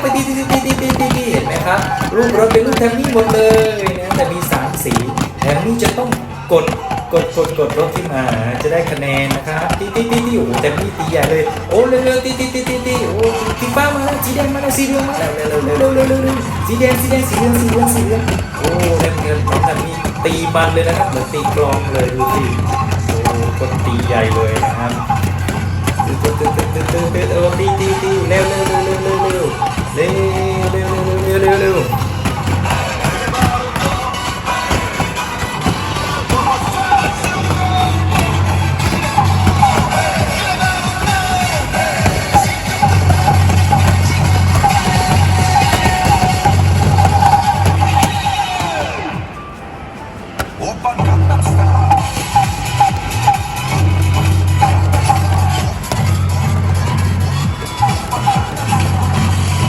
ไปตีตีตีตีตีตีตีเห็นไหมครับรูปรถเป็นรูปแทมมี่หมดเลยนะแต่มีสามสีแทมมี่จะต้องกดกดกดกดรถที่มาจะได้คะแนนนะครับตีตีตีตีโอ้โหแทมมี่ตีใหญ่เลยโอ้เร็วเร็วตีตีตีตีตีโอ้สีฟ้ามาแล้วสีแดงมาแล้วสีเหลืองมาแล้วเร็วเร็วเร็วเร็วเร็วเร็วสีแดงสีแดงสีเหลืองสีเหลืองสีเหลืองโอ้เล่นเงินน้องแทมมี่ตีมันเลยนะครับเหมือนตีกลองเลยดูสิโอ้คนตีใหญ่เลยนะครับตึ๊ดตึ๊ดตึ๊ดตึ๊ดตึ๊ดตึ๊ดเออตีตีตี Opa, não.